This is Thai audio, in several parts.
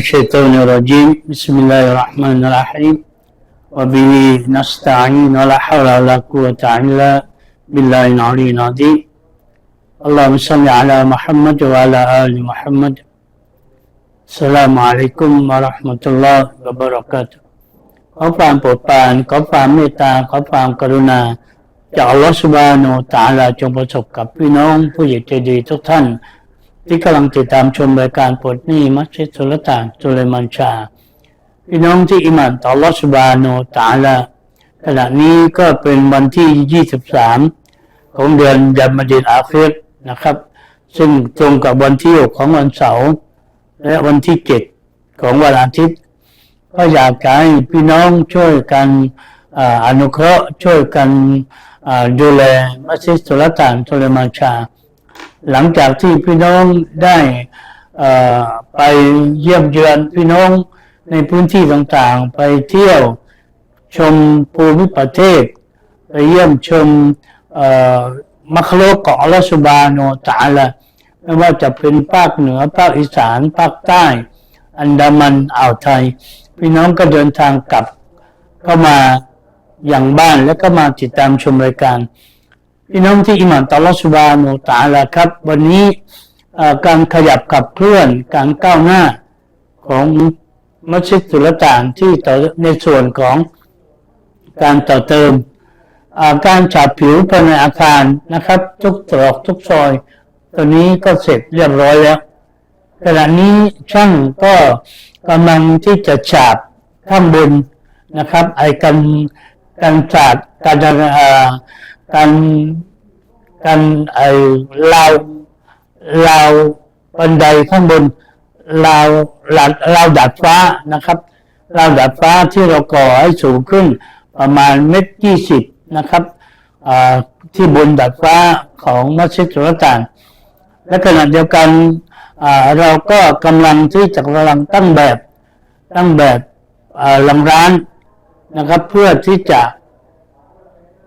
بالله من الشيطان الرجيم بسم الله الرحمن الرحيم وبه نستعين ولا حول ولا قوة إلا بالله العلي العظيم اللهم صل على محمد وعلى آل محمد السلام عليكم ورحمة الله وبركاته ขอความโปรดปรานขอความเมตตาขอความกรุณาจากอัลลอฮฺสุบฮานาตะอาลาจงประสบกับพี่น้องผู้ใหญ่ใจดีทุกท่าน ที่กำลังติดตามชมรายการปลดหนี้มัสยิดสุลต่านสุเลมานชา พี่น้องที่อิหมานต่อลอสบฮานตาลาขณะนี้ก็เป็นวันที่ 23 ของเดือนยามดินอาคิรนะครับ ซึ่งตรงกับวันที่ 6 ของวันเสาร์และวันที่ 7 ของวันอาทิตย์ ก็อยากให้พี่น้องช่วยกันอนุเคราะห์ช่วยกันดูแลมัสยิดสุลต่านสุเลมานชา หลังจากที่พี่น้องได้ไปเยี่ยมเยือนพี่น้องในพื้นที่ต่างๆ ไปเที่ยวชมภูมิประเทศ ไปเยี่ยมชมมัคโลกของอัลสุบาโนตาละไม่ว่าจะเป็นภาคเหนือภาคอีสานภาคใต้ อันดามันอ่าวไทย พี่น้องก็เดินทางกลับเข้ามาอย่างบ้านแล้วก็มาติดตามชมรายการ พี่น้องที่อิหมานตอลอสุบาโนตาลาครับ วันนี้การขยับขับเคลื่อนการก้าวหน้าของมัสยิดสุลต่านที่ต่อในส่วนของการต่อเติมาการฉาบผิวภายในอาคารนะครับ ทุกตรอกทุกซอยตัวนี้ก็เสร็จเรียบร้อยแล้วขณะนี้ช่างก็กำลังที่จะฉาบข้างบนนะครับ ไอ้การการฉาบการเอ่อ การการไอ้ราวราบันไดข้างบนเราวราวราดาดฟ้านะครับ เราดาดฟ้าที่เราก่อให้สูงขึ้นประมาณเมตรยี่สิบนะครับที่บนดาดฟ้าของมัสยิดสุลต่านและขณะเดียวกันเราก็กำลังที่จะกำลังตั้งแบบตั้งแบบหลังร้านนะครับ เพื่อที่จะ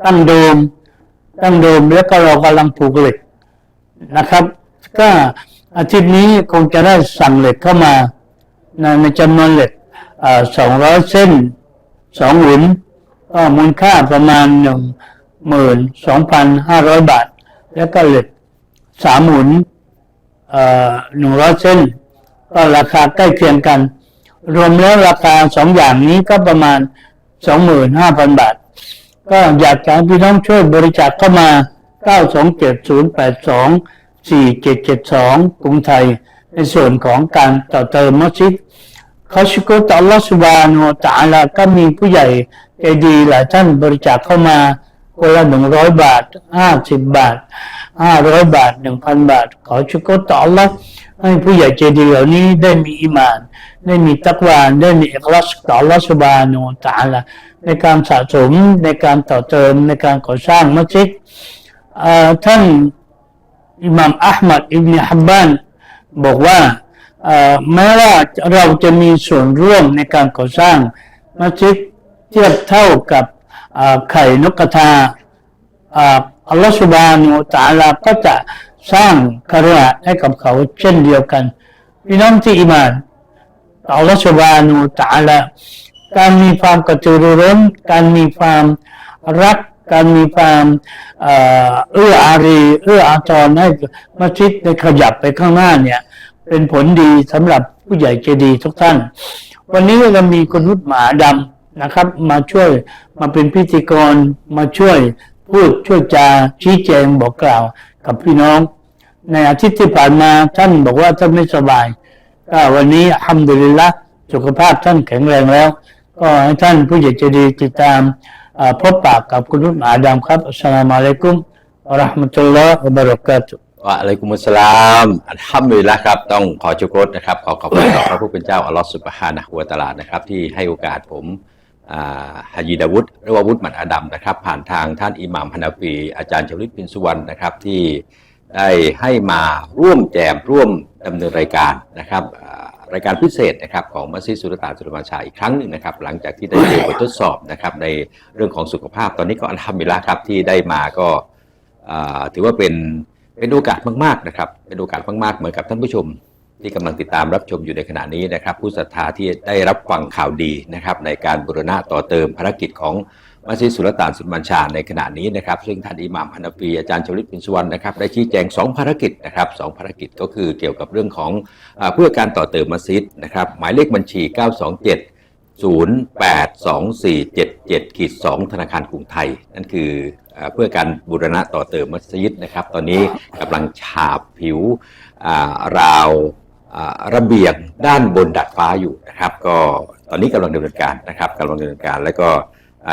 ตั้งโดม ตั้งโดมแล้วก็เรากำลังผูกเหล็กนะครับ ก็อาทิตย์นี้คงจะได้สั่งเหล็กเข้ามาในจำนวนเหล็กสองร้อยเส้นสองหลุนก็มูลค่าประมาณหนึ่งหมื่นสองพันห้าร้อยบาท แล้วก็เหล็กสามหมุนหนึ่งร้อยเส้น ก็ราคาใกล้เคียงกัน รวมแล้วราคาสองอย่างนี้ก็ประมาณสองหมื่นห้าพันบาท ก็อยากจะให้พี่น้องช่วยบริจาคเข้ามา 927-082-4772 กรุงไทย ในส่วนของการต่อเติมมัสยิดเขาชิโกตอัลลอฮฺสุบานุวะตาลาก็มีผู้ใหญ่ใจดีหลายท่านบริจาคเข้ามาคนละหนึ่งร้อยบาทห้าสิบบาทห้าร้อยบาทหนึ่งพันบาท ขอชิโกตอลลอฮฺ ให้ผู้ใหญ่ใจดีเหล่านี้ได้มีอิมาน ได้มีตักวานได้มีอิคลาสต่ออัลลอฮฺสุบานุวะตาลาในการสะสมในการต่อเติมในการก่อสร้างมัสยิดท่านอิหม่ามอัลมัดอิบนฮับบานบอกว่าแม้ว่าเราจะมีส่วนร่วมในการก่อสร้างมัสยิดเทียบเท่ากับไข่นกกระทาอัลลอฮฺสุบานุตาลาก็จะ สร้างคารุณาให้กับเขาเช่นเดียวกันพี่น้องที่อิมานต่ออัลลอฮฺสุบานูตาลาการมีความกระตือรือร้น การมีความรัก การมีความเอื้ออารี เอื้ออาทรให้มัสยิดได้ขยับไปข้างหน้าเนี่ย เป็นผลดีสำหรับผู้ใหญ่ใจดีทุกท่าน วันนี้เรามีคุณนุชหมาดำนะครับ มาช่วยมาเป็นพิธีกรมาช่วยพูดช่วยจาชี้แจงบอกกล่าว กับพี่น้อง ในอาทิตย์ที่ผ่านมาท่านบอกว่าท่านไม่สบายก็วันนี้อัลฮัมดุลิละสุขภาพท่านแข็งแรงแล้ว ก็ให้ท่านผู้ใหญ่ใจดีติดตามอ่าพบปากกับคุณรุ่นอาดามครับอัสสลามุอะลัยกุมวะเราะห์มะตุลลอฮ์วะบะราะกาตุวะอะลัยกุมุสลามอัลฮัมดุลิลละครับ ต้องขอจุกรสนะครับ ขอขอบคุณต่อพระผู้เป็นเจ้าอัลลอฮฺสุบฮานะฮูวะตาลานะครับ ที่ให้โอกาสผม ฮายีดาวุฒหรือว่าวุฒหมัดอดัมนะครับ ผ่านทางท่านอิหม่ามฮานาฟีอาจารย์ชลิตบินสุวรรณนะครับที่ได้ให้มาร่วมแจมร่วมดำเนินรายการนะครับรายการพิเศษนะครับของมัสยิดสุลต่านสุลมาชาอีกครั้งหนึ่งนะครับหลังจากที่ได้เจอบททดสอบนะครับในเรื่องของสุขภาพ ตอนนี้ก็อัลฮัมดุลิลละครับที่ได้มาก็ถือว่าเป็นเป็นโอกาสมากๆนะครับเป็นโอกาสมากๆเหมือนกับท่านผู้ชม ที่กำลังติดตามรับชมอยู่ในขณะนี้นะครับ ผู้ศรัทธาที่ได้รับฟังข่าวดีนะครับในการบูรณะต่อเติมภารกิจของมัสยิดสุลต่านสุลมันชาในขณะนี้นะครับ ซึ่งท่านอิหม่ามฮานาฟีอาจารย์ชลิตปินสุวรรณนะครับได้ชี้แจง 2 ภารกิจนะครับสองภารกิจก็คือเกี่ยวกับเรื่องของอเพื่อการต่อเติมมัสยิดนะครับหมายเลขบัญชี 927 082477ขีด2ธนาคารกรุงไทย นั่นคืออเพื่อการบูรณะต่อเติมมัสยิดนะครับ ตอนนี้กำลังฉาบผิวราว ระเบียงด้านบนดาดฟ้าอยู่นะครับ ก็ตอนนี้กำลังดำเนินการนะครับกำลังดำเนินการแล้วก็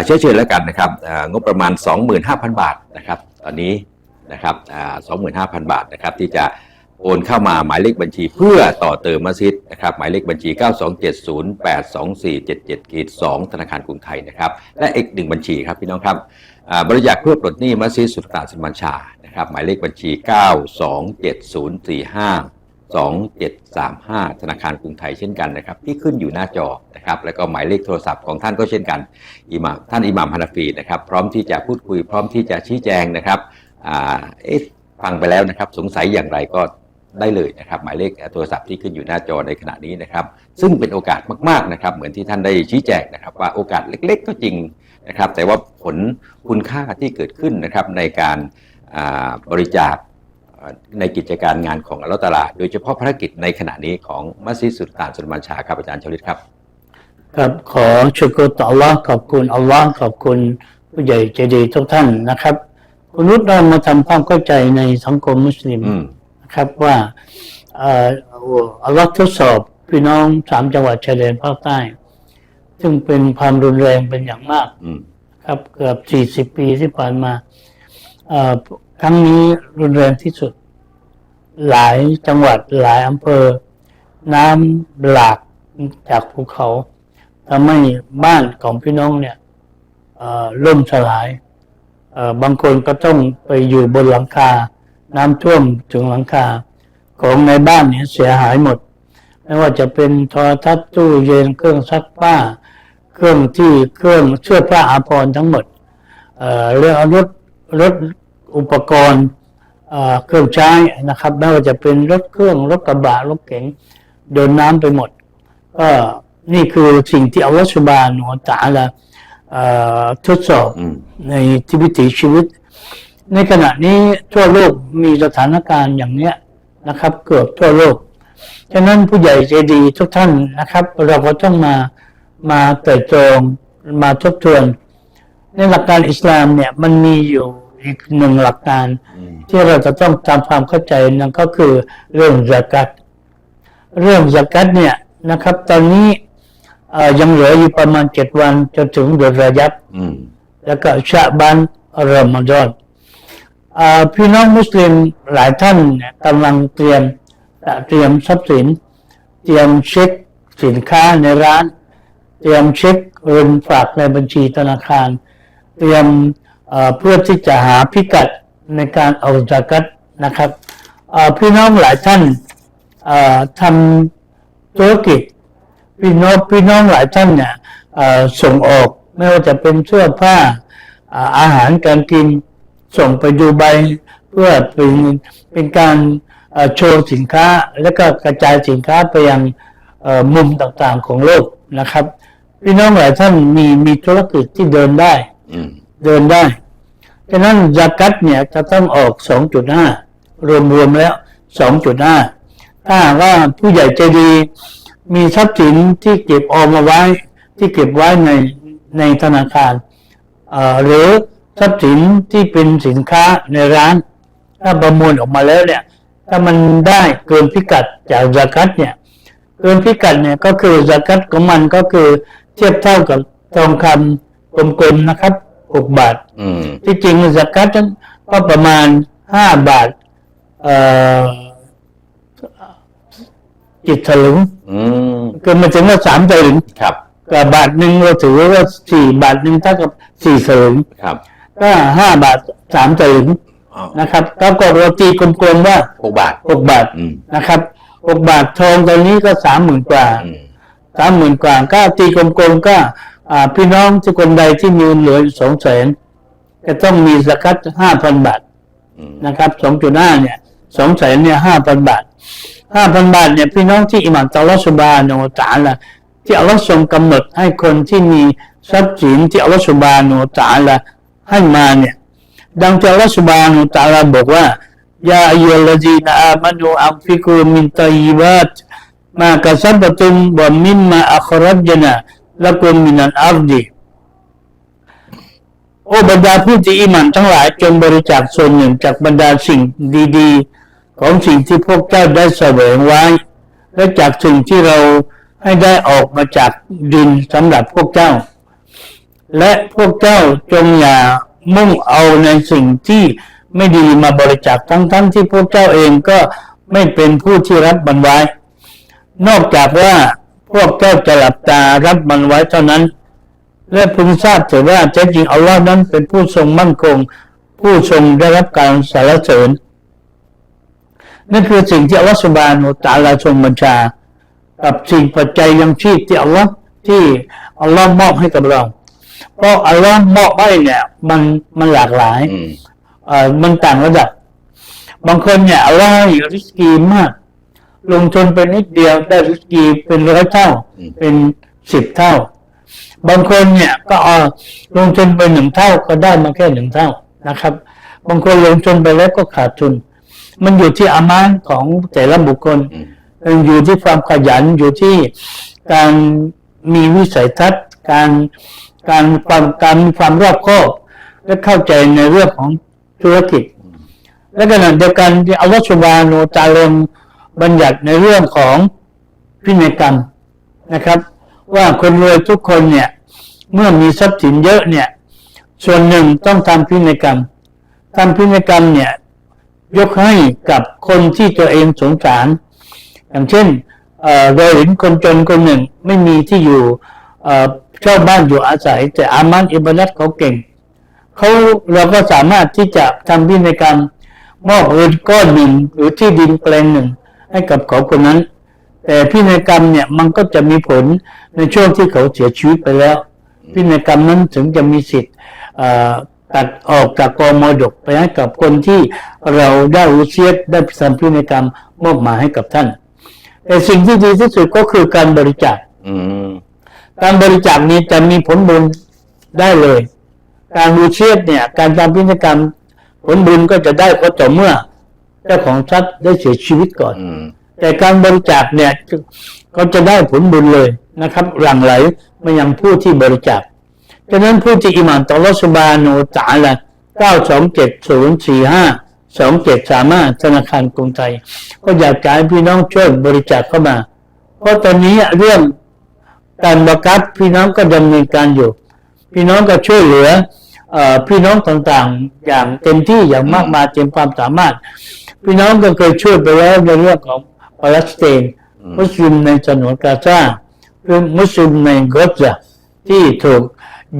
เชื่อเชิญแล้วกันนะครับงบประมาณ 25,000 บาทนะครับ ตอนนี้นะครับอ่า25,000 บาทนะครับที่จะโอนเข้ามาหมายเลขบัญชีเพื่อต่อเติมมัสยิดนะครับหมายเลขบัญชี 927082477ขีด2ธนาคารกรุงไทยนะครับและอีกหนึ่งบัญชีครับพี่น้องครับบริจาคเพื่อปลดหนี้มัสยิดสุลต่านสมันชานะครับหมายเลขบัญชี 9270452 2735 ธนาคารกรุงไทยเช่นกันนะครับ ที่ขึ้นอยู่หน้าจอนะครับ แล้วก็หมายเลขโทรศัพท์ของท่านก็เช่นกันอิหม่ามท่านอิหม่ามฮานาฟีนะครับ พร้อมที่จะพูดคุย พร้อมที่จะชี้แจงนะครับอ่าเอ๊ะฟังไปแล้วนะครับ สงสัยอย่างไรก็ได้เลยนะครับ หมายเลขโทรศัพท์ที่ขึ้นอยู่หน้าจอในขณะนี้นะครับ ซึ่งเป็นโอกาสมากๆนะครับ เหมือนที่ท่านได้ชี้แจงนะครับ ว่าโอกาสเล็ก ๆ ก็จริงนะครับ แต่ว่าผลคุณค่าที่เกิดขึ้นนะครับในการบริจาค ในกิจการงานของอัลลอฮฺตะอาลาโดยเฉพาะภารกิจในขณะนี้ของมัสยิดสุลต่านสุลมานชาครับอาจารย์ชลิตครับ ครับขอชุกรต่ออัลลอฮ์ขอบคุณอัลลอฮ์ขอบคุณผู้ใหญ่ใจดีทุกท่านนะครับคุณรุตเรามาทำความเข้าใจในสังคมมุสลิมอืมนะครับว่าเอ่ออัลลอฮ์ทดสอบพี่น้องสามจังหวัดชายแดนภาคใต้ ซึ่งเป็นความรุนแรงเป็นอย่างมากอืมครับเกือบ40ปีที่ผ่านมาเอ่อ ครั้งนี้รุนแรงที่สุด หลายจังหวัดหลายอำเภอ น้ำหลากจากภูเขาทำให้บ้านของพี่น้องเนี่ยเอ่อล่มสลายบางคนก็ต้องไปอยู่บนหลังคา น้ำท่วมถึงหลังคา ของในบ้านเนี่ยเสียหายหมด ไม่ว่าจะเป็นโทรทัศน์ตู้เย็นเครื่องซักผ้า เครื่องที่เครื่องเสื้อผ้าอาภรณ์ทั้งหมดเอ่อเรื่องรถรถ อุปกรณ์เอ่อเครื่องใช้นะครับไม่ว่าจะเป็นรถเครื่องรถกระบะรถเก๋งโดนน้ำไปหมดก็นี่คือสิ่งที่อัลลอฮฺสุบานุวะตะอาลาเอ่อทดสอบอืมในที่วิถีชีวิต ในขณะนี้ทั่วโลกมีสถานการณ์อย่างเนี้ยนะครับ เกือบทั่วโลกฉะนั้นผู้ใหญ่ใจดีทุกท่านนะครับ เราก็ต้องมามาไตร่ตรองมาทบทวน ในหลักการอิสลามเนี่ยมันมีอยู่ อีกหนึ่งหลักการอืมที่เราจะต้องตามความเข้าใจนั่นก็คือเรื่องสกัดเรื่องสกัดเนี่ยนะครับ ตอนนี้เอ่อยังเหลืออยู่ประมาณเจ็ดวันจนถึงเดือนระยับอืมแล้วก็ชาบันรอมฎอนอ่าพี่น้องมุสลิมหลายท่านเนี่ยกำลังเตรียมเตรียมทรัพย์สิน เตรียมเช็คสินค้าในร้าน เตรียมเช็คเงินฝากในบัญชีธนาคาร เตรียม เพื่อที่จะหาพิกัดในการเอาจากัดนะครับพี่น้องหลายท่านทำธุรกิจพี่น้องพี่น้องหลายท่านเนี่ยส่งออกไม่ว่าจะเป็นเสื้อผ้าอาหารการกินส่งไปดูใบเพื่อเป็นเป็นการโชว์สินค้า และก็กระจายสินค้าไปยังมุมต่างๆของโลกนะครับ พี่น้องหลายท่านมีมีธุรกิจที่เดินได้ เดินได้ฉะนั้นซากัตเนี่ยจะต้องออก 2.5 รวมๆแล้ว 2.5 ถ้าหากว่าผู้ใหญ่ใจดี มีทรัพย์สินที่เก็บออมเอาไว้ ที่เก็บไว้ในในธนาคารเอ่อหรือทรัพย์สินที่เป็นสินค้าในร้าน ถ้าประมวลออกมาแล้วเนี่ย ถ้ามันได้เกินพิกัดจากซากัตเนี่ยเกินพิกัดเนี่ยก็คือซากัตของมันก็คือเทียบเท่ากับทองคำกลมๆนะครับ 6บาทอืมที่จริงสกัดนั้นก็ประมาณห้าบาทเอ่อจิตถลึงอืมคือมันถึงว่าสามถลึงครับกับบาทหนึ่งเราถือว่าสี่บาทหนึ่งเท่ากับสี่ถลึงครับ ก็ห้าบาทสามถลึงอ๋อนะครับแล้วก็เราตีกลมๆว่าหกบาทหกบาทอืมนะครับหกบาททองตอนนี้ก็สามหมื่นกว่าอืมสามหมื่นกว่าก็ตีกลมๆก็อ่า พี่น้องทุกคนใดที่มีเงินเหลือสองแสนจะต้องมีสกัดห้าพันบาทอืมนะครับ2.5เนี่ย2แสนเนี่ย5,000บาทห้าพันบาทเนี่ยพี่น้องที่อิหมัมตอลลอฮฺสุบาโนตะอาละที่อัลลอฮ์ทรงกำหนดให้คนที่มีทรัพย์สินที่อัลลอฮฺสุบาโนตะอาละให้มาเนี่ยดังที่อัลลอฮฺสุบาโนตะอาละบอกว่ายาอัยลลจีนอามานูอัมฟิกุมินตัยบัตมากะซับตุมวะมิมมาอัครจนะ ละกุมมินันอัรดีโอ้บรรดาผู้ที่อิหมันทั้งหลายจงบริจาคส่วนหนึ่งจากบรรดาสิ่งดีๆ ของสิ่งที่พวกเจ้าได้แสวงไว้ และจากสิ่งที่เราให้ได้ออกมาจากดินสำหรับพวกเจ้า และพวกเจ้าจงอย่ามุ่งเอาในสิ่งที่ไม่ดีมาบริจาคทั้งๆที่พวกเจ้าเองก็ไม่เป็นผู้ที่รับมันไว้ นอกจากว่า พวกเจ้าจะหลับตารับมันไว้เท่านั้น และพึงทราบเถิดว่าแท้จริงอัลลอฮ์นั้นเป็นผู้ทรงมั่นคง ผู้ทรงได้รับการสรรเสริญ นั่นคือสิ่งที่อัลลอฮ์สุบานุตะอาลาทรงบัญชา กับสิ่งปัจจัยยังชีพที่อัลลอฮ์ที่อัลลอฮ์มอบให้กับเรา เพราะอัลลอฮ์มอบให้เนี่ยมันมันหลากหลายอืมเอ่อมันต่างระดับ บางคนเนี่ยอัลลอฮ์ให้ริสกีมาก ลงทุนไปนิดเดียวได้ริสกีเป็นร้อยเท่า เป็นสิบเท่า บางคนเนี่ยก็เอาลงทุนไปหนึ่งเท่าก็ได้มาแค่หนึ่งเท่านะครับ บางคนลงทุนไปแล้วก็ขาดทุน มันอยู่ที่อามานของแต่ละบุคคลอืมมันอยู่ที่ความขยันอยู่ที่การมีวิสัยทัศน์ การการความการมีความรอบคอบและเข้าใจในเรื่องของธุรกิจ และขณะเดียวกันที่อัลลอฮฺสุบานูตะอาลา บัญญัติในเรื่องของพินัยกรรมนะครับ ว่าคนรวยทุกคนเนี่ย เมื่อมีทรัพย์สินเยอะเนี่ย ส่วนหนึ่งต้องทำพินัยกรรมทำพินัยกรรมเนี่ย ยกให้กับคนที่ตัวเองสงสาร อย่างเช่นเราเห็นคนจนคนหนึ่งไม่มีที่อยู่เอ่อเช่าบ้านอยู่อาศัย แต่อามันอิบาดัตเขาเก่งเขาเราก็สามารถที่จะทำพินัยกรรมมอบเงินก้อนหนึ่งหรือที่ดินแปลงหนึ่ง ให้กับเขาคนนั้น แต่พินัยกรรมเนี่ยมันก็จะมีผลในช่วงที่เขาเสียชีวิตไปแล้ว พินัยกรรมนั้นถึงจะมีสิทธิ์เอ่อตัดออกจากกองมรดกไปให้กับคนที่เราได้อุเชียตได้ทำพินัยกรรมมอบหมายให้กับท่าน แต่สิ่งที่ดีที่สุดก็คือการบริจาคอืมการบริจาคนี้จะมีผลบุญได้เลย การบูเชียตเนี่ย การทำพิธีกรรมผลบุญก็จะได้ก็ต่อเมื่อ เจ้าของทรัพย์ได้เสียชีวิตก่อนอืมแต่การบริจาคเนี่ยก็จะได้ผลบุญเลยนะครับ หลั่งไหลมายังผู้ที่บริจาคฉะนั้นผู้ที่อิหมานต่อรัสบาโนตาละ927 045 2735ธนาคารกรุงไทย ก็อยากจะให้พี่น้องช่วยบริจาคเข้ามา เพราะตอนนี้เรื่องการบังคับพี่น้องก็ดำเนินการอยู่ พี่น้องก็ช่วยเหลือเออพี่น้องต่างๆ อย่างเต็มที่อย่างมากมายเต็มความสามารถ พี่น้องก็เคยช่วยไปแล้วในเรื่องของปาเลสไตน์มุสลิมในฉนวนกาซาหรือมุสลิมในกอซาที่ถูก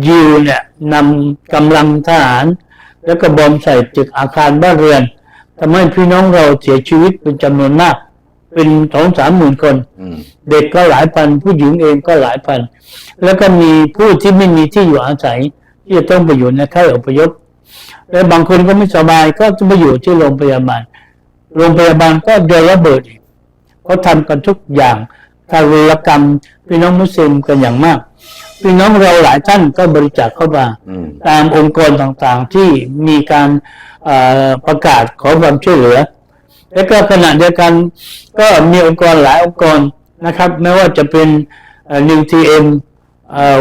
ยิวเนี่ยนำกำลังทหาร แล้วก็บอมใส่ตึกอาคารบ้านเรือนทำให้พี่น้องเราเสียชีวิตเป็นจำนวนมาก เป็นสองสามหมื่นคนอืมเด็กก็หลายพัน ผู้หญิงเองก็หลายพัน แล้วก็มีผู้ที่ไม่มีที่อยู่อาศัย ที่จะต้องไปอยู่ในค่ายอพยพและบางคนก็ไม่สบายก็จะไปอยู่ที่โรงพยาบาล โรงพยาบาลก็โดนระเบิดอีกเขาทำกันทุกอย่างทารุณกรรมพี่น้องมุสลิมกันอย่างมาก พี่น้องเราหลายท่านก็บริจาคเข้ามาอืมตามองค์กรต่างๆที่มีการเอ่อประกาศขอความช่วยเหลือ และก็ขณะเดียวกันก็มีองค์กรหลายองค์กรนะครับ ไม่ว่าจะเป็นนิวทีเอ็ม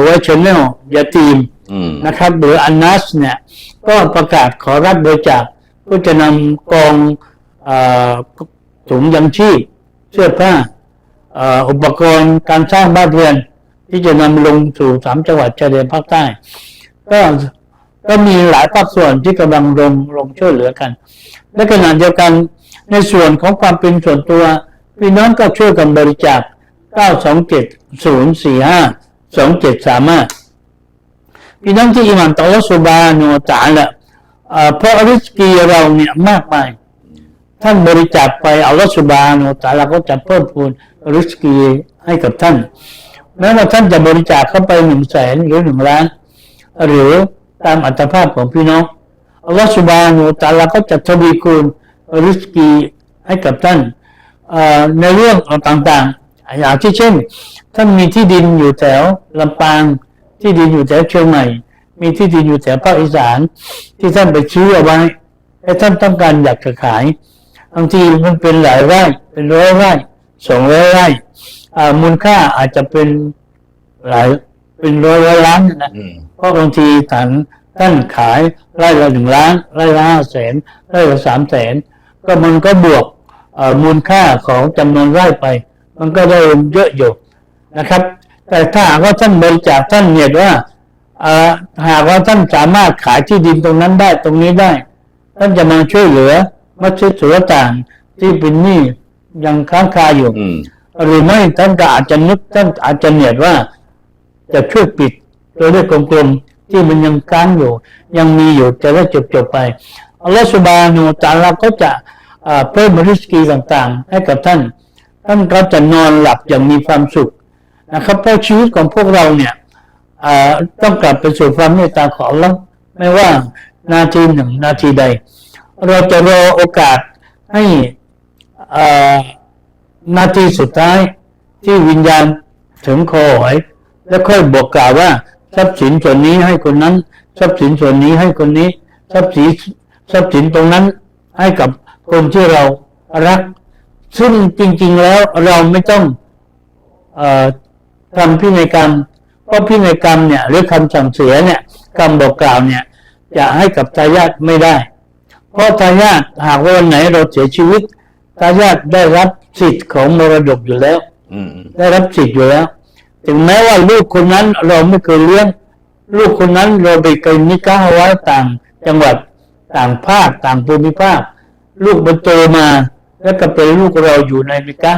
เวชแนลยาทีมอืมนะครับ หรืออันนัสเนี่ย ก็ประกาศขอรับบริจาคเพื่อจะนำกองเออ ถุงยังชีพเสื้อผ้าอ่ออุปกรณ์การสร้างบ้านเรือน ที่จะนำลงสู่สามจังหวัดชายแดนภาคใต้ ก็ก็มีหลายภาคส่วนที่กำลังลงลงช่วยเหลือกัน และขณะเดียวกันในส่วนของความเป็นส่วนตัวพี่น้องก็ช่วยกันบริจาค 927 045 2735 พี่น้องที่อิหมานต่อรัสุบาโนตาละเอ่อเพราะริสกีเราเนี่ยมากมาย ท่านบริจาคไปอัลลอฮฺสุบาโนตาลาก็จะเพิ่มพูนริสกีให้กับท่าน แม้ว่าท่านจะบริจาคเข้าไปหนึ่งแสนหรือหนึ่งล้าน หรือตามอัตภาพของพี่น้องอัลลอฮฺสุบาโนตาลาก็จะทวีคูณริสกีให้กับท่านในเรื่องต่างๆ อย่างที่เช่น ท่านมีที่ดินอยู่แถวลำปาง ที่ดินอยู่แถวเชียงใหม่ มีที่ดินอยู่แถวภาคอีสาน ที่ท่านไปซื้อเอาไว้และท่านต้องการอยากจะขาย บางทีมันเป็นหลายไร่เป็นร้อยไร่สองร้อยไร่อ่ามูลค่าอาจจะเป็นหลายเป็นร้อยร้อยล้านนะอืมเพราะบางทีท่านท่านขายไร่ละหนึ่งล้านไร่ละห้าแสนไร่ละสามแสนก็มันก็บวกเอ่อมูลค่าของจำนวนไร่ไป มันก็ได้เยอะอยู่นะครับ แต่ถ้าหากว่าท่านบริจาคท่านเนี่ยว่าเอ่อหากว่าท่านสามารถขายที่ดินตรงนั้นได้ตรงนี้ได้ ท่านจะมาช่วยเหลือ มัสยิดสุลต่านที่เป็นหนี้ยังค้างคาอยู่ อืม หรือไม่ท่านก็อาจจะนึกท่านอาจจะเนียดว่า จะช่วยปิดตัวเลขกลมๆที่มันยังค้างอยู่ ยังมีอยู่จะได้จบๆไปอัลลอฮฺสุบานูตาลาก็จะอ่าเพิ่มริสกีต่างๆ ให้กับท่าน ท่านก็จะนอนหลับอย่างมีความสุขนะครับเพราะชีวิตของพวกเราเนี่ย อ่าต้องกลับไปสู่ความเมตตาของอัลลอฮ์ไม่ว่านาทีหนึ่งนาทีใด เราจะรอโอกาสให้นาทีสุดท้ายที่วิญญาณถึงคอหอย แล้วค่อยบอกกล่าวว่า ทรัพย์สินส่วนนี้ให้คนนั้น ทรัพย์สินส่วนนี้ให้คนนี้ ทรัพย์สินทรัพย์สินตรงนั้นให้กับคนที่เรารัก ซึ่งจริง ๆแล้วเราไม่ต้องออทำพินัยกรรมเพราะพินัยกรรมเนี่ยหรือคำสั่งเสียเนี่ยคำบอกกล่าวเนี่ย จะให้กับทายาทไม่ได้ เพราะทายาทหากว่าวันไหนเราเสียชีวิตทายาทได้รับสิทธิ์ของมรดกอยู่แล้วอืมอืมได้รับสิทธิ์อยู่แล้ว ถึงแม้ว่าลูกคนนั้นเราไม่เคยเลี้ยง ลูกคนนั้นเราไปเคยนิก้าเอาไว้ต่างจังหวัดต่างภาคต่างภูมิภาค ลูกมันโตมาแล้วก็เป็นลูกเราอยู่ในนิก้า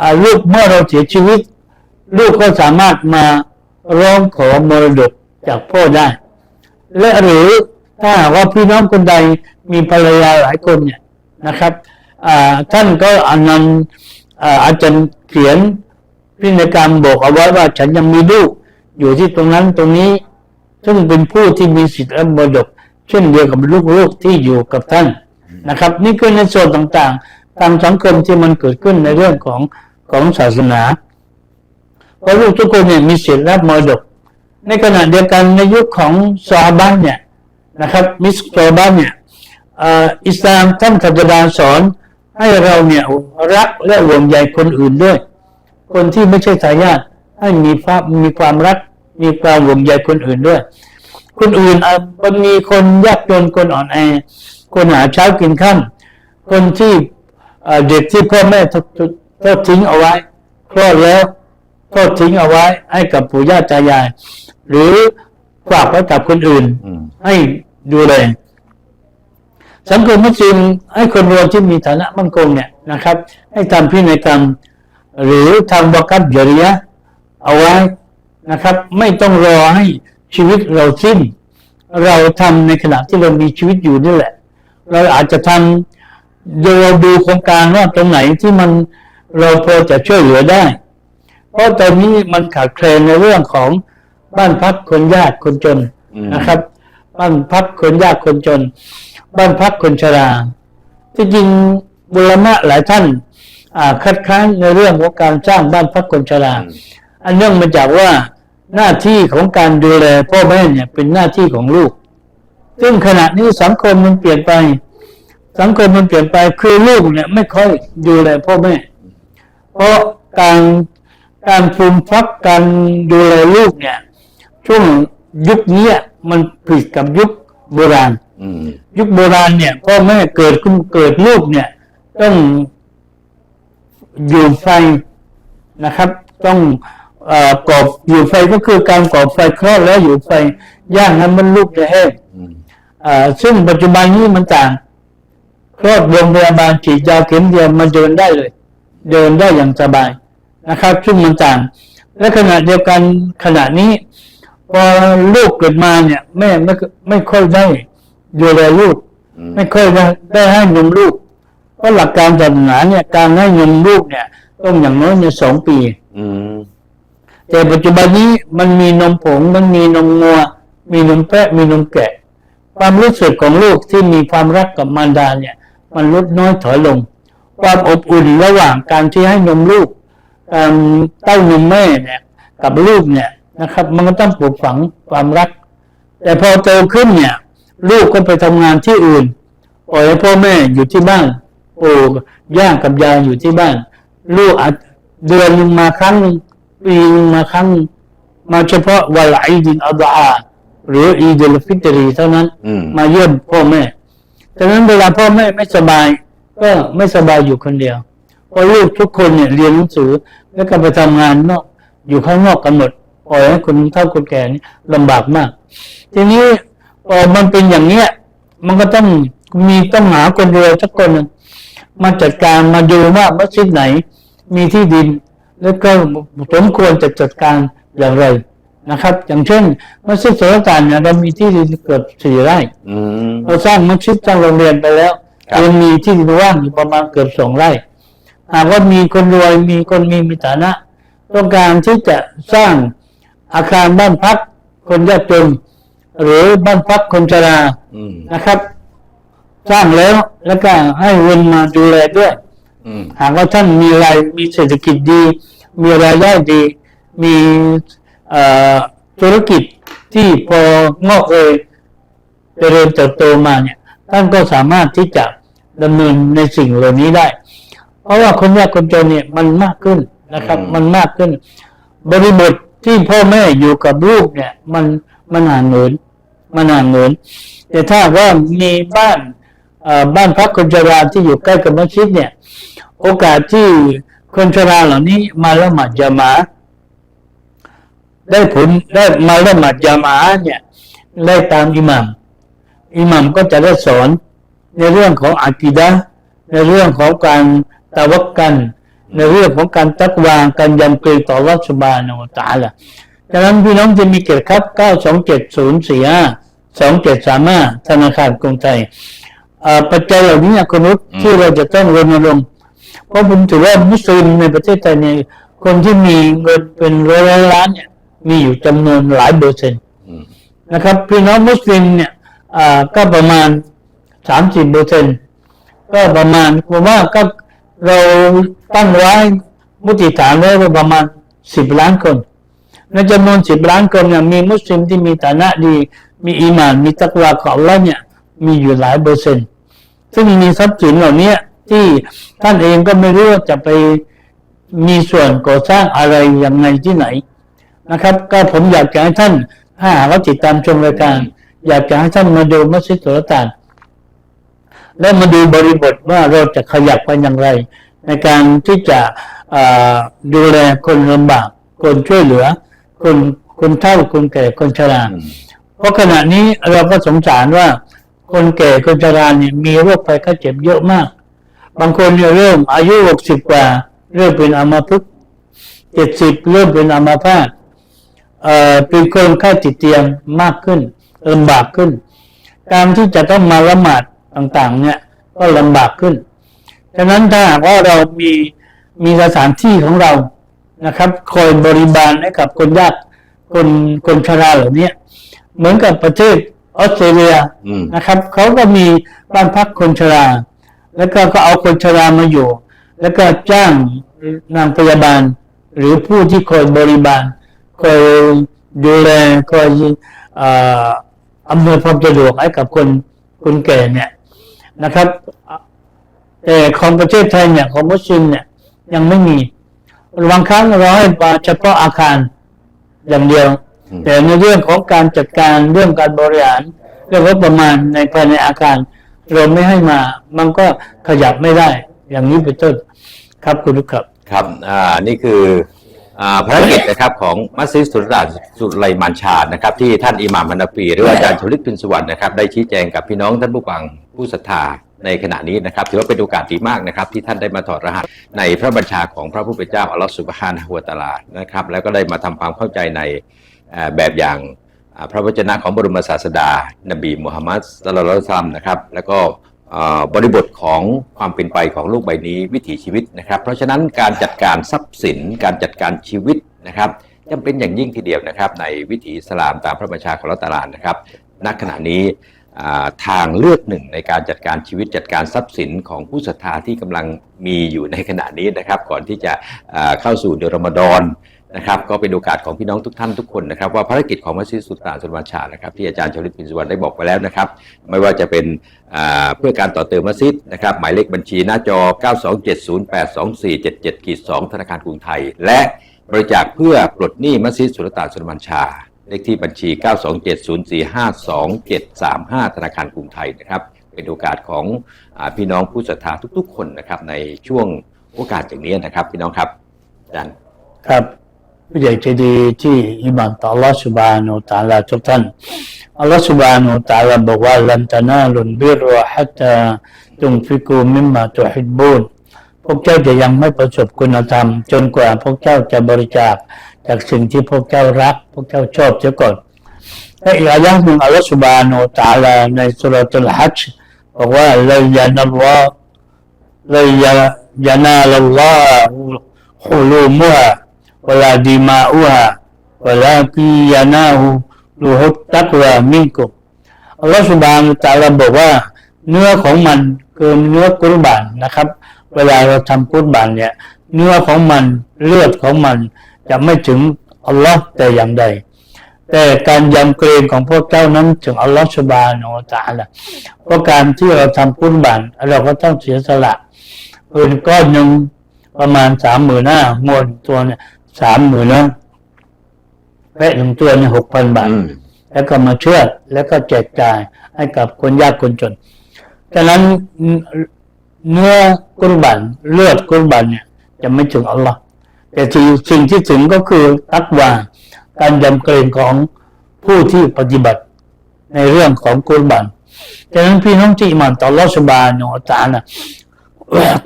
อ่าลูกเมื่อเราเสียชีวิต ลูกก็สามารถมาร้องขอมรดกจากพ่อได้ และหรือถ้าหากว่าพี่น้องคนใด มีภรรยาหลายคนเนี่ยนะครับท่านก็อนันต์อาจารย์เขียนพินัยกรรมบอกเอาไว้ว่าฉันยังมีลูกอยู่ที่ตรงนั้นตรงนี้ ซึ่งเป็นผู้ที่มีสิทธิ์และมรดก เช่นเดียวกับลูกๆที่อยู่กับท่านนะครับ นี่คือในส่วนต่างๆ ตามสังคมที่มันเกิดขึ้นในเรื่องของของศาสนาเพราะลูกทุกคนเนี่ยมีสิทธิ์รับมรดก ในขณะเดียวกันในยุคของซาบะห์เนี่ยนะครับ มิสซาบะห์เนี่ย อ่ออิสลามท่านศาสดาสอน ให้เราเนี่ยรักและห่วงใยคนอื่นด้วย คนที่ไม่ใช่ทายาทให้มีความมีความรัก มีความห่วงใยคนอื่นด้วย คนอื่นอะมันมีคนยากจนคนอ่อนแอคนหาเช้ากินข้าคนที่เอ่อเด็กที่พ่อแม่ทอดทอดทิ้งเอาไว้คลอดแล้วก็ทิ้งเอาไว้ให้กับปู่ย่าตายาย หรือฝากไว้กับคนอื่นอืมให้ดูแล สังคมมุสลิมให้คนรวยที่มีฐานะมั่นคงเนี่ยนะครับ ให้ทำพินัยกรรม หรือทำบักัตเจริยะเอาไว้นะครับ ไม่ต้องรอให้ชีวิตเราสิ้น เราทำในขณะที่เรามีชีวิตอยู่นี่แหละ เราอาจจะทำโดยเราดูโครงการว่าตรงไหนที่มันเราพอจะช่วยเหลือได้ เพราะตอนนี้มันขาดแคลนในเรื่องของบ้านพักคนยากคนจนนะครับ บ้านพักคนยากคนจน บ้านพักคนชราที่จริงบุรมะหลายท่านอ่าคัดค้านในเรื่องของการสร้างบ้านพักคนชรา อันเนื่องมาจากว่าหน้าที่ของการดูแลพ่อแม่เนี่ยเป็นหน้าที่ของลูก ซึ่งขณะนี้สังคมมันเปลี่ยนไป สังคมมันเปลี่ยนไปคือลูกเนี่ยไม่ค่อยดูแลพ่อแม่ เพราะการการฟูมฟักการดูแลลูกเนี่ยช่วงยุคนี้มันผิดกับยุคโบราณอืม ยุคโบราณเนี่ยพ่อแม่เกิดขึ้นเกิดลูกเนี่ย ต้องอยู่ไฟนะครับ ต้องเอ่อกอบอยู่ไฟก็คือการก่อไฟคลอดแล้วอยู่ไฟย่างนั้นมันลูกจะแห้งอืมอ่าซึ่งปัจจุบันนี้มันต่างคลอดโรงพยาบาลฉีดยาเข็มเดียวมาเดินได้เลย เดินได้อย่างสบายนะครับ ซึ่งมันต่าง และขณะเดียวกันขณะนี้ พอลูกเกิดมาเนี่ย แม่ไม่ไม่ค่อยได้ ดูแลลูกอืมไม่ค่อยได้ได้ให้นมลูกเพราะหลักการศาสนาเนี่ย การให้นมลูกเนี่ยต้องอย่างน้อยเนี่ยสองปีอืมแต่ปัจจุบันนี้มันมีนมผงมันมีนมงัว มีนมแพะมีนมแกะ ความรู้สึกของลูกที่มีความรักกับมารดาเนี่ย มันลดน้อยถอยลงพความอบอุ่นระหว่างการที่ให้นมลูกการเต้านมแม่เนี่ย กับลูกเนี่ยนะครับ มันก็ต้องปลูกฝังความรัก แต่พอโตขึ้นเนี่ย ลูกก็ไปทำงานที่อื่นปล่อยให้พ่อแม่อยู่ที่บ้านปู่ย่ากับยายอยู่ที่บ้าน ลูกอาจเดือนหนึ่งมาครั้งหนึ่งปีหนึ่งมาครั้งหนึ่งมาเฉพาะวันอีดินอัลอาหรืออีดิลฟิตรีเท่านั้นอืมมาเยี่ยมพ่อแม่ดังนั้นเวลาพ่อแม่ไม่สบาย ก็ไม่สบายอยู่คนเดียวเพราะลูกทุกคนเนี่ยเรียนหนังสือแล้วก็ไปทำงานนอกอยู่ข้างนอกกันหมดปล่อยให้คนเฒ่าคนแก่นี่ลำบากมาก ทีนี้ พอมันเป็นอย่างเนี้ย มันก็ต้องมีต้องหาคนรวยสักคนหนึ่งมาจัดการมาดูว่ามัสยิดไหน มีที่ดิน แล้วก็สมควรจะจัดการอย่างไรนะครับ อย่างเช่นมัสยิดสุลต่านเนี่ยเรามีที่ดินเกือบสี่ไร่อืมเราสร้างมัสยิดสร้างโรงเรียนไปแล้วครับยังมีที่ดินว่างอยู่ประมาณเกือบสองไร่หากว่ามีคนรวยมีคนมีมีฐานะ ต้องการที่จะสร้างอาคารบ้านพักคนยากจน หรือบ้านพักคนชราอืมนะครับ สร้างแล้วแล้วก็ให้เงินมาดูแลด้วยอืมหากว่าท่านมีรายมีเศรษฐกิจดี มีรายได้ดี มีเอ่อธุรกิจที่พองอกเอยเจริญเติบโตมาเนี่ย ท่านก็สามารถที่จะดำเนินในสิ่งเหล่านี้ได้ เพราะว่าคนยากคนจนเนี่ยมันมากขึ้นนะครับ มันมากขึ้น บริบทที่พ่อแม่อยู่กับลูกเนี่ย มันมันห่างเหิน มันห่างเหินแต่ถ้าว่ามีบ้านบ้านพักคนชราที่อยู่ใกล้กับมัสยิดเนี่ย โอกาสที่คนชราเหล่านี้มาละหมาดยามา ได้ผลได้มาละหมาดยามาเนี่ยได้ตามอิหมัมอิหมัมก็จะได้สอนในเรื่องของอากิดะในเรื่องของการตะวักกัน ในเรื่องของการตักวางการยำเกรงต่อรัชบาลอตาละ ดังนั้นพี่น้องจะมีเกียรติครับ92704 2735ธนาคารกรุงไทยเอ่อปัจจัยเหล่านี้คุณนุชที่เราจะต้องรณรงค์เพราะผมถือว่ามุสลิมในประเทศไทยเนี่ยคนที่มีเงินเป็นร้อยๆล้านเนี่ย มีอยู่จำนวนหลายเปอร์เซ็นต์อืมนะครับ พี่น้องมุสลิมเนี่ยอ่าก็ประมาณสามสิบเปอร์เซ็นก็ประมาณผมว่าก็เราตั้งไว้มุติฐานไว้ว่าประมาณสิบล้านคน ในจำนวนสิบล้านคนเนี่ยมีมุสลิมที่มีฐานะดี มีอีมาน มีตักวาของอัลลอฮ์เนี่ย มีอยู่หลายเปอร์เซ็นต์ ซึ่งมีทรัพย์สินเหล่านี้ที่ท่านเองก็ไม่รู้ว่าจะไปมีส่วนก่อสร้างอะไรยังไงที่ไหนนะครับ ก็ผมอยากจะให้ท่านถ้าหากว่าติดตามชมรายการ อยากจะให้ท่านมาดูมัสยิดสุลต่านและมาดูบริบทว่าเราจะขยับไปอย่างไร ในการที่จะดูแลคนลำบากคนช่วยเหลือ คนคนเฒ่าคนแก่คนชราอืมเพราะขณะนี้เราก็สงสารว่า คนแก่คนชราเนี่ยมีโรคภัยไข้เจ็บเยอะมาก บางคนเนี่ยเริ่มอายุหกสิบกว่า เริ่มเป็นอัมพฤกษ์เจ็ดสิบเริ่มเป็นอัมพาตเอ่อเป็นคนไข้ติดเตียงมากขึ้นลำบากขึ้น การที่จะต้องมาละหมาดต่างๆ เนี่ยก็ลำบากขึ้น ฉะนั้นถ้าหากว่าเรามีมีสถานที่ของเรา นะครับ คอยบริบาลให้กับคนยากคนคนชราเหล่านี้เหมือนกับประเทศออสเตรเลียอืมนะครับเขาก็มีบ้านพักคนชรา แล้วก็ก็เอาคนชรามาอยู่ แล้วก็จ้างนางพยาบาล หรือผู้ที่คอยบริบาลคอยดูแลคอยเอ่ออำนวยความสะดวกให้กับคนคนแก่เนี่ยนะครับแต่ของประเทศไทยเนี่ยของมุสลิมเนี่ยยังไม่มี บางครั้งเราให้มาเฉพาะอาคารอย่างเดียวอืมแต่ในเรื่องของการจัดการเรื่องการบริหารเรื่องงบประมาณในภายในอาคารเราไม่ให้มา มันก็ขยับไม่ได้ อย่างนี้เป็นต้นครับคุณลูกครับครับอ่านี่คืออ่าภารกิจนะครับของมัสยิดสุลต่านสุไลมานชาญนะครับ ที่ท่านอิหม่ามมนาปีหรือว่าอาจารย์ชลิตพินสุวรรณนะครับ ได้ชี้แจงกับพี่น้องท่านผู้ฟังผู้ศรัทธา ในขณะนี้นะครับถือว่าเป็นโอกาสดีมากนะครับ ที่ท่านได้มาถอดรหัสในพระบัญชาของพระผู้เป็นเจ้าอัลลอฮฺสุบฮานะฮูวตาลานะครับ แล้วก็ได้มาทำความเข้าใจในแบบอย่างพระวจนะของบรมศาสดา นบีมุฮัมมัดสลลัลซัมนะครับ แล้วก็บริบทของความเป็นไปของโลกใบนี้วิถีชีวิตนะครับ เพราะฉะนั้นการจัดการทรัพย์สิน การจัดการชีวิตนะครับจำเป็นอย่างยิ่งทีเดียวนะครับ ในวิถีสลามตามพระบัญชาของรัตตาลานนะครับณขณะนี้ ทางเลือกหนึ่งในการจัดการชีวิตจัดการทรัพย์สินของผู้ศรัทธาที่กำลังมีอยู่ในขณะนี้นะครับ ก่อนที่จะเข้าสู่เดือนรอมฎอนนะครับ ก็เป็นโอกาสของพี่น้องทุกท่านทุกคนนะครับ ว่าภารกิจของมัสยิดสุลต่านสุลมานชานะครับ ที่อาจารย์ชลิดพินสุวรรณได้บอกไปแล้วนะครับ ไม่ว่าจะเป็นเพื่อการต่อเติมมัสยิดนะครับ หมายเลขบัญชีหน้าจอ 927082477กี2ธนาคารกรุงไทย และบริจาคเพื่อปลดหนี้มัสยิดสุลต่านสุลมานชา เลขที่บัญชี 9270452735 ธนาคารกรุงไทยนะครับ เป็นโอกาสของอพี่น้องผู้ศรัทธาทุกๆ คนนะครับ ในช่วงโอกาสอย่างนี้นะครับ พี่น้องครับอาจารย์ครับผู้ใหญ่ใจดีที่อิหมานต่อลลอสุบานาอัลตาลาทุกท่านอัลลอฮฺสุบานาอัลตาลาบอกว่าลันตานาลุนบิรวะฮัตตาตุงฟิกูมิมมาตุฮิบบูนพวกเจ้าจะยังไม่ประสบคุณธรรม จนกว่าพวกเจ้าจะบริจาค จากสิ่งที่พวกเจ้ารัก พวกเจ้าชอบเสียก่อนและอีกอายะหนึ่งอัลลอฮฺสุบานุตาลาในสุรทูลฮัจบอกว่าเลยยานัลลอฮฺเลยยานาลลอฮฺฮุลูมุฮะวลาดีมาอุฮะวลาคียานาหูลูฮุตักวามิงกุอัลลอฮฺสุบานุตาลาบอกว่า เนื้อของมันคือเนื้อกุรบานนะครับ เวลาเราทำกุรบานเนี่ย เนื้อของมันเลือดของมัน จะไม่ถึงอัลลอฮ์แต่อย่างใด แต่การยำเกรงของพวกเจ้านั้นถึงอัลลอฮฺสุบานอัลตะอาลาเพราะการที่เราทำกุรบานเราก็ต้องเสียสละปืนก้อนหนึ่งประมาณสามหมื่นห้ามวนตัวเนี่ยสามหมื่นนะแพะหนึ่งตัวเนี่ยหกพันบาทอืมแล้วก็มาเชื่อดแล้วก็แจกจ่ายให้กับคนยากคนจนฉะนั้นเนื้อกุรบันเลือดกุรบันเนี่ย จะไม่ถึงอัลลอฮ์ แต่สิ่งสิ่งที่ถึงก็คือตักวาการยำเกรงของผู้ที่ปฏิบัติในเรื่องของกุรบันฉะนั้นพี่น้องที่อิมานต่ออัลลอฮ์สุบานองตานะ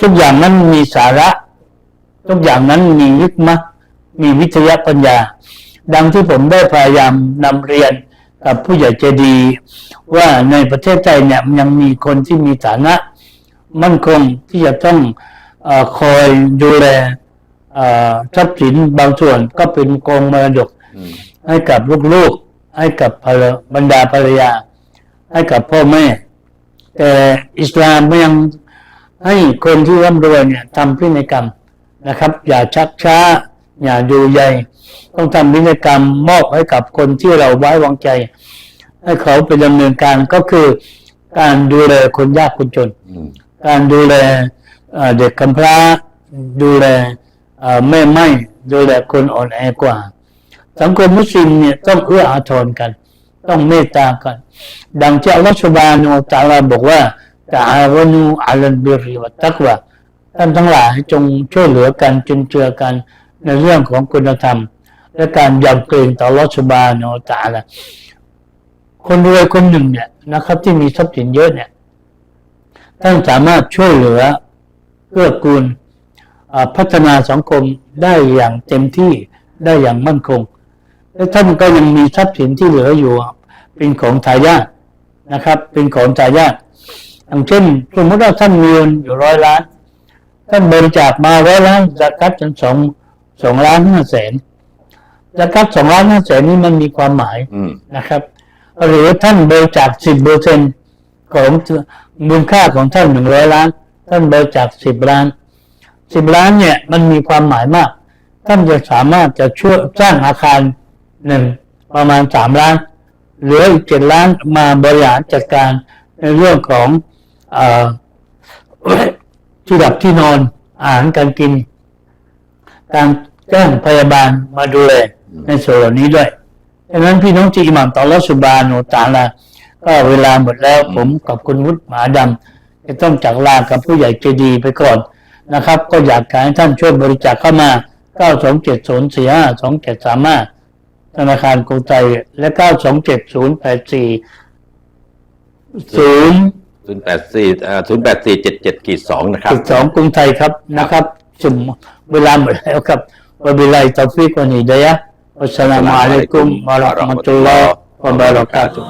ทุกอย่างนั้นมีสาระ ทุกอย่างนั้นมียึกมะมีวิทยาปัญญา ดังที่ผมได้พยายามนำเรียนกับผู้ใหญ่ใจดี ว่าในประเทศไทยเนี่ยยังมีคนที่มีฐานะ มั่นคงที่จะต้องอคอยดูแล ทรัพย์สินบางส่วนก็เป็นกองมรดกอืมให้กับลูกๆ ให้กับภรรบรรดาภรรยา ให้กับพ่อแม่ แต่อิสลามก็ยังให้คนที่ร่ำรวยเนี่ยทำพินัยกรรมนะครับ อย่าชักช้า อย่าดูใยต้องทำพินัยกรรมมอบให้กับคนที่เราไว้วางใจ ให้เขาไปดำเนินการก็คือการดูแลคนยากคนจนอืมการดูแลเอ่อเด็กกำพร้าดูแลเอ่อ แม่ไม้ดูแลคนอ่อนแอกว่า สังคมมุสลิมเนี่ยต้องเอื้ออาทรกัน ต้องเมตตากัน ดังที่อัลลอฮฺสุบานุตาลาบอกว่าตะอาวนูอัลลบิริวัตตักวะท่านทั้งหลายจงช่วยเหลือกันจนเจือกันในเรื่องของคุณธรรม และการยำเกรงต่ออัลลอฮฺสุบานุวะตาลาคนรวยคนหนึ่งเนี่ยนะครับ ที่มีทรัพย์สินเยอะเนี่ยท่านสามารถช่วยเหลือเกื้อกูลอ่า พัฒนาสังคมได้อย่างเต็มที่ได้อย่างมั่นคง และท่านก็ยังมีทรัพย์สินที่เหลืออยู่เป็นของทายาทนะครับ เป็นของทายาทอย่างเช่นสมมติว่าท่านมีเงินอยู่ร้อยล้าน ท่านบริจาคมาร้อยล้านจะกัดจนสองสองล้านห้าแสนจะกัดสองล้านห้าแสนนี่มันมีความหมายอืมนะครับ หรือท่านบริจาคสิบเปอร์เซ็นของมูลค่าของท่านหนึ่งร้อยล้าน ท่านบริจาคสิบล้าน สิบล้านเนี่ยมันมีความหมายมาก ท่านจะสามารถจะช่วยสร้างอาคารหนึ่งประมาณสามล้านเหลืออีกเจ็ดล้านมาบริหารจัดการในเรื่องของอที่ดับที่นอนอาหารการกิน การจ้างพยาบาลมาดูแลในส่วนเหล่านี้ด้วยดังนั้นพี่น้องที่อิหมามตอลลอฮฺสุบานุตาลาก็เวลาหมดแล้วผมกับคุณวุฒิหมาดำจะต้องจากลากับผู้ใหญ่ใจดีไปก่อน นะครับ ก็อยากให้ท่านช่วยบริจาคเข้ามา 927045273ธนาคารกรุงไทยและ 9270840 ศูนย์แปดสี่เอ่อศูนย์แปดสี่เจ็ดเจ็ดกีดสองนะครับจุดสองกรุงไทยครับนะครับ จุมเวลาหมดแล้วครับวะบิลลาฮิตอฟิกวะนิดายะฮ์วัสสลามุอะลัยกุมวะเราะห์มะตุลลอฮ์วะบะเราะกาตุฮ์